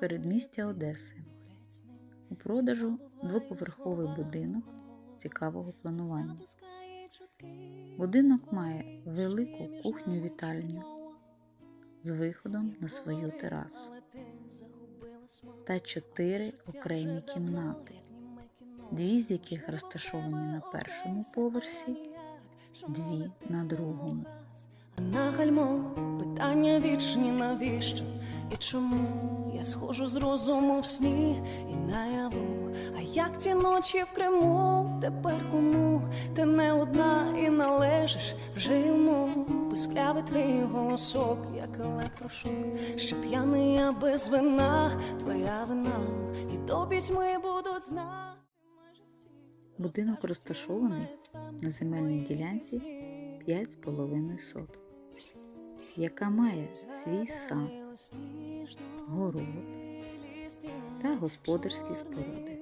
передмістя Одеси. У продажу двоповерховий будинок цікавого планування. Будинок має велику кухню-вітальню з виходом на свою терасу та чотири окремі кімнати, дві з яких розташовані на першому поверсі, дві на другому. Питання вічні навіщо? І чому? Я схожу з розуму в сні і наяву. А як ті ночі в Криму, тепер кому? Ти не одна і належиш вже йому. Пискляви твій голосок, як електрошок, що п'яний я без вина, твоя вина, і до пітьми будуть знати. Будинок розташований на земельній ділянці 5,5 соток, яка має свій сад, город та господарські споруди.